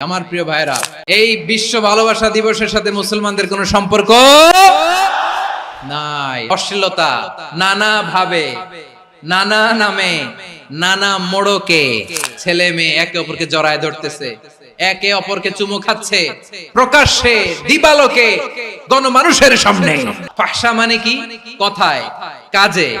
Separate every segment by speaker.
Speaker 1: আমার প্রিয় ভাইরা এই বিশ্ব ভালোবাসা দিবসের সাথে মুসলমানদের কোনো সম্পর্ক নাই। অশ্লীলতা নানা ভাবে নানা নামে, নানা মোড়কে ছেলে মেয়ে একে অপরকে জড়ায় ধরতেছে। একে অপরকে চুমু খাচ্ছে। প্রকাশ্যে দিবালোকে গণমানুষের সামনে। ফাহসা মানে কি? কথায়, কাজে,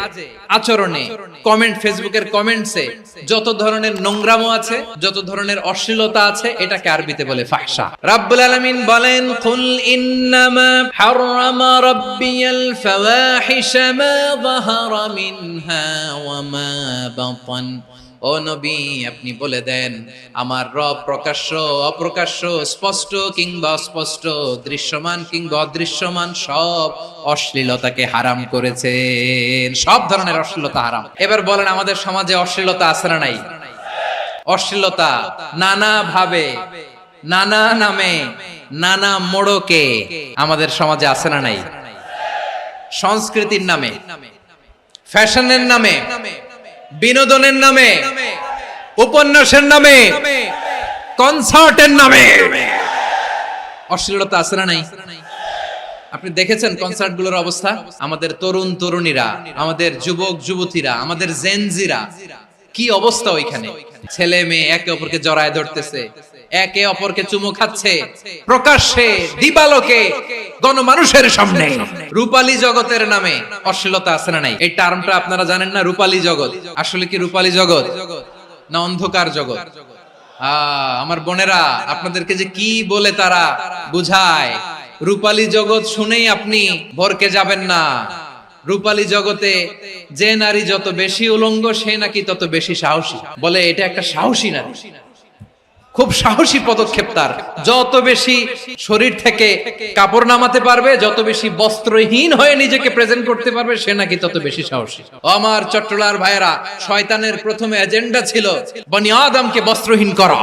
Speaker 1: আচরণে। কমেন্ট ফেসবুকের কমেন্টসে যত ধরনের নোংরামো আছে, যত ধরনের অশ্লীলতা আছে, এটাকে আরবিতে বলে ফাহসা। রাব্বুল আলামিন বলেন, কুল ইন্নামা হারামা রাব্বিয়াল ফাওয়াহিশা মা যাহারা মিনহা ওয়া মা বাতান। ও নবী, আপনি বলে দেন, আমার রব প্রকাশ্য, অপ্রকাশ্য, স্পষ্ট কিংবা অস্পষ্ট, দৃশ্যমান কিংবা অদৃশ্যমান, সব অশ্লীলতাকে হারাম করেছেন। সব ধরনের অশ্লীলতা হারাম। এবার বলেন, আমাদের সমাজে অশ্লীলতা আছে না নাই? অশ্লীলতা নানা ভাবে নানা নামে, নানা মোড়কে আমাদের সমাজে আছে না নাই? সংস্কৃতির নামে, ফ্যাশনের নামে বিনোদনের নামে, উপন্যাসের নামে, কনসার্টের নামে। অশ্লীলতা আছে না নাই? আপনি দেখেছেন কনসার্টগুলোর অবস্থা? আমাদের তরুণ তরুণীরা, আমাদের যুবক যুবতীরা, আমাদের জেনজিরা কি অবস্থা ওইখানে? ছেলে মেয়ে একে অপরকে জড়ায় ধরতেছে, একে অপরকে চুমু খাচ্ছে। প্রকাশ্যে দিবালোকে গণমানুষের সামনে। রূপালী জগতের নামে অশ্লীলতা আছে না নাই? এই টার্মটা আপনারা জানেন না? রূপালী জগৎ। আসলে কি রূপালী জগৎ? না অন্ধকার জগৎ। আমার বোনেরা, আপনাদেরকে যে কি বলে তারা বুঝায়। রূপালী জগৎ শুনেই আপনি ভরকে যাবেন না। রূপালী জগতে যে নারী যত বেশি উলঙ্গ, সে নাকি তত বেশি সাহসী। বলে এটা একটা সাহসী নারী। খুব সাহসী পদক্ষেপ তার। যত বেশি শরীর থেকে কাপড় নামাতে পারবে, যত বেশি বস্ত্রহীন হয়ে নিজেকে প্রেজেন্ট করতে পারবে, সে নাকি তত বেশি সাহসী। আমার চট্টলার ভাইয়েরা, শয়তানের প্রথমে এজেন্ডা ছিল বনি আদমকে বস্ত্রহীন করা।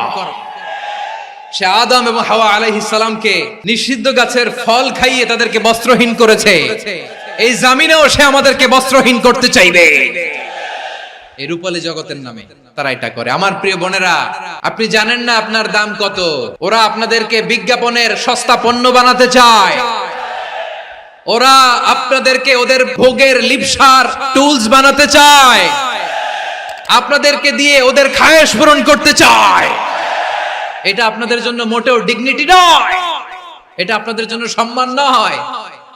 Speaker 1: সে আদম এবং হাওয়া আলাইহিস সালামকে নিষিদ্ধ গাছের ফল খাইয়ে তাদেরকে বস্ত্রহীন করেছে। এই জামিনেও সে আমাদেরকে বস্ত্রহীন করতে চাইবে। এই রূপালী জগতের নামে তারা এটা করে। আমার প্রিয় বোনেরা, আপনি জানেন না আপনার দাম কত? ওরা আপনাদেরকে বিজ্ঞাপনের সস্তা পণ্য বানাতে চায়। ওরা আপনাদেরকে ওদের ভোগের লিপসার টুলস বানাতে চায়। আপনাদেরকে দিয়ে ওদের খায়েশ পূরণ করতে চায়। এটা আপনাদের জন্য মোটেও ডিগনিটি নয়। এটা আপনাদের জন্য সম্মান নয়।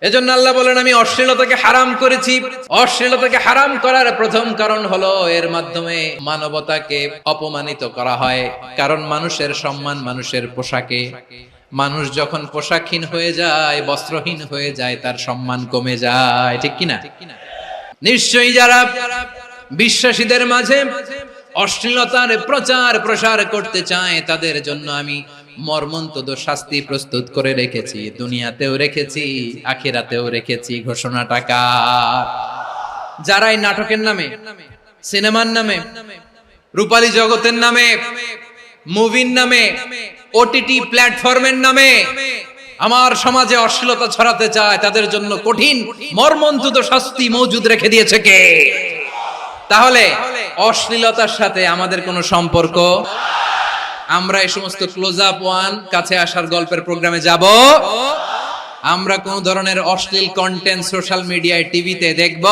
Speaker 1: এজন্য আল্লাহ বলেন, আমি অশ্লীলতাকে হারাম করেছি। অশ্লীলতাকে হারাম করার প্রথম কারণ হলো এর মাধ্যমে মানবতাকে অপমানিত করা হয়। কারণ মানুষের সম্মান মানুষের পোশাকে। মানুষ যখন পোশাকহীন হয়ে যায়, বস্ত্রহীন হয়ে যায়, তার সম্মান কমে যায়। ঠিক কিনা? নিশ্চয়ই যারা বিশ্বাসীদের মাঝে অশ্লীলতার প্রচার প্রসার করতে চায়, তাদের জন্য আমি মর্মন্তদ শাস্তি প্রস্তুত করে রেখেছি, দুনিয়াতেও রেখেছি, আখিরাতেও রেখেছি ঘোষণা টাকা যারা এই নাটকের নামে, সিনেমার নামে, রূপালী জগতের নামে, মুভির নামে ওটিটি প্ল্যাটফর্মের নামে আমার সমাজে অশ্লীলতা ছড়াতে চায়, তাদের জন্য কঠিন মর্মন্তুদ শাস্তি মজুদ রেখে দিয়েছে কে? তাহলে অশ্লীলতার সাথে আমাদের কোনো সম্পর্ক আমরা এই সমস্ত ক্লোজ আপ ওয়ান কাছে আসার গল্পের প্রোগ্রামে যাব। আমরা কোন ধরনের অশ্লীল কন্টেন্ট সোশ্যাল মিডিয়ায় টিভিতে দেখব।